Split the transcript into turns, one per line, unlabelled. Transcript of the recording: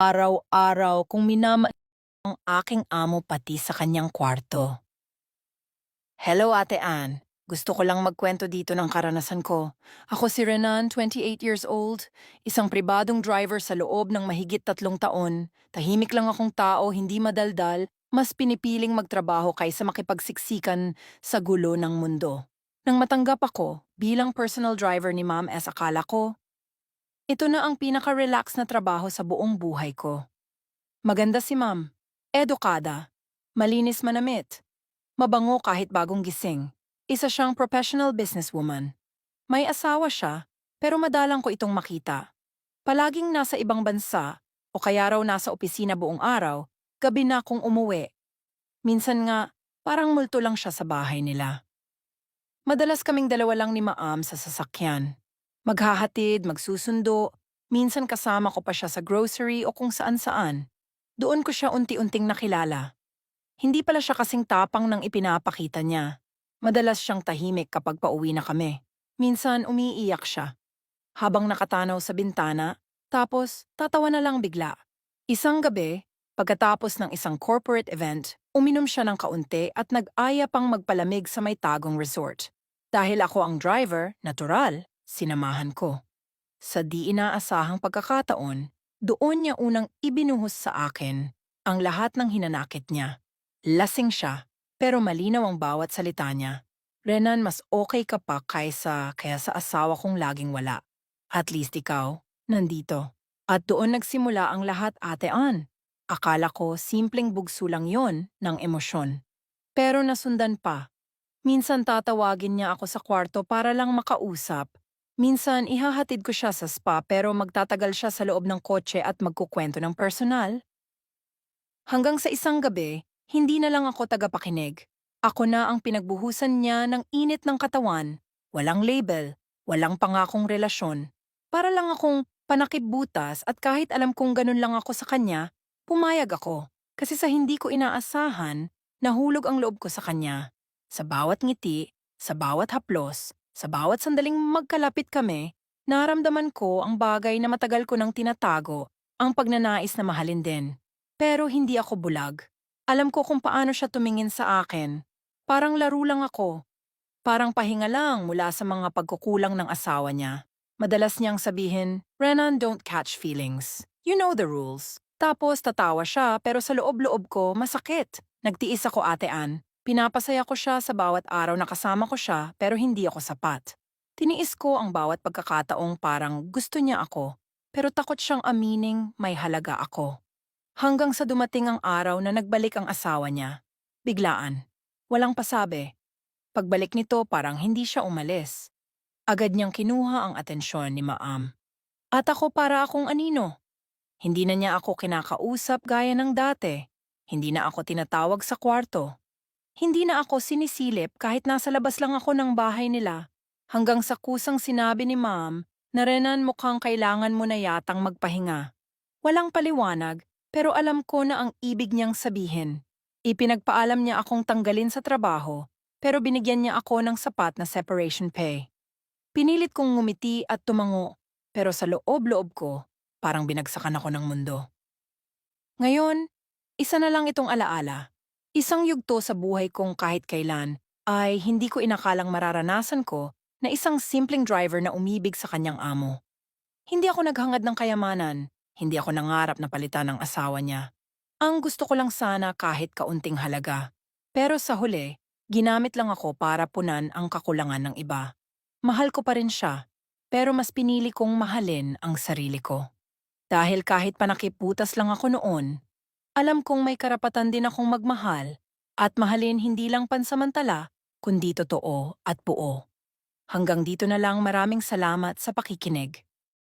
Araw-araw kung minama ang aking amo pati sa kanyang kwarto. Hello, Ate Ann. Gusto ko lang magkwento dito ng karanasan ko. Ako si Renan, 28 years old, isang pribadong driver sa loob ng mahigit tatlong taon. Tahimik lang akong tao, hindi madaldal, mas pinipiling magtrabaho kaysa makipagsiksikan sa gulo ng mundo. Nang matanggap ako bilang personal driver ni Ma'am S, akala ko, ito na ang pinaka-relax na trabaho sa buong buhay ko. Maganda si Ma'am, edukada, malinis manamit, mabango kahit bagong gising. Isa siyang professional businesswoman. May asawa siya, pero madalang ko itong makita. Palaging nasa ibang bansa, o kaya raw nasa opisina buong araw, gabi na akong umuwi. Minsan nga, parang multo lang siya sa bahay nila. Madalas kaming dalawa lang ni Maam sa sasakyan. Maghahatid, magsusundo, minsan kasama ko pa siya sa grocery o kung saan-saan. Doon ko siya unti-unting nakilala. Hindi pala siya kasing tapang ng ipinapakita niya. Madalas siyang tahimik kapag pauwi na kami. Minsan umiiyak siya. Habang nakatanaw sa bintana, tapos tatawa na lang bigla. Isang gabi, pagkatapos ng isang corporate event, uminom siya ng kaunti at nag-aya pang magpalamig sa may tagong resort. Dahil ako ang driver, natural, sinamahan ko. Sa di inaasahang pagkakataon, doon niya unang ibinuhos sa akin ang lahat ng hinanakit niya. Lasing siya, pero malinaw ang bawat salita niya. Renan, mas okay ka pa kaysa kaya sa asawa kong laging wala. At least ikaw, nandito. At doon nagsimula ang lahat, Ate Ann. Akala ko simpleng bugso lang yon ng emosyon. Pero nasundan pa. Minsan tatawagin niya ako sa kwarto para lang makausap. Minsan ihahatid ko siya sa spa pero magtatagal siya sa loob ng kotse at magkukwento ng personal. Hanggang sa isang gabi, hindi na lang ako tagapakinig. Ako na ang pinagbuhusan niya ng init ng katawan. Walang label, walang pangakong relasyon. Para lang akong panakibbutas at kahit alam kong ganun lang ako sa kanya, pumayag ako. Kasi sa hindi ko inaasahan, nahulog ang loob ko sa kanya. Sa bawat ngiti, sa bawat haplos, sa bawat sandaling magkalapit kami, naramdaman ko ang bagay na matagal ko nang tinatago, ang pagnanais na mahalin din. Pero hindi ako bulag. Alam ko kung paano siya tumingin sa akin. Parang laro lang ako. Parang pahinga lang mula sa mga pagkukulang ng asawa niya. Madalas niyang sabihin, Renan, don't catch feelings. You know the rules. Tapos tatawa siya pero sa loob-loob ko masakit. Nagtiis ako ate Ann. Pinapasaya ko siya sa bawat araw na kasama ko siya pero hindi ako sapat. Tiniis ko ang bawat pagkakataong parang gusto niya ako pero takot siyang amining may halaga ako. Hanggang sa dumating ang araw na nagbalik ang asawa niya. Biglaan. Walang pasabi. Pagbalik nito parang hindi siya umalis. Agad niyang kinuha ang atensyon ni Maam. At ako para akong anino. Hindi na niya ako kinakausap gaya ng dati. Hindi na ako tinatawag sa kwarto. Hindi na ako sinisilip kahit nasa labas lang ako ng bahay nila. Hanggang sa kusang sinabi ni Ma'am na Renan mukhang kailangan mo na yatang magpahinga. Walang paliwanag pero alam ko na ang ibig niyang sabihin. Ipinagpaalam niya akong tanggalin sa trabaho pero binigyan niya ako ng sapat na separation pay. Pinilit kong ngumiti at tumango pero sa loob-loob ko parang binagsakan ako ng mundo. Ngayon, isa na lang itong alaala. Isang yugto sa buhay kong kahit kailan ay hindi ko inakalang mararanasan ko na isang simpleng driver na umibig sa kanyang amo. Hindi ako naghangad ng kayamanan, hindi ako nangarap na palitan ng asawa niya. Ang gusto ko lang sana kahit kaunting halaga. Pero sa huli, ginamit lang ako para punan ang kakulangan ng iba. Mahal ko pa rin siya, pero mas pinili kong mahalin ang sarili ko. Dahil kahit panakiputas lang ako noon, alam kong may karapatan din akong magmahal at mahalin hindi lang pansamantala, kundi totoo at buo. Hanggang dito na lang maraming salamat sa pakikinig.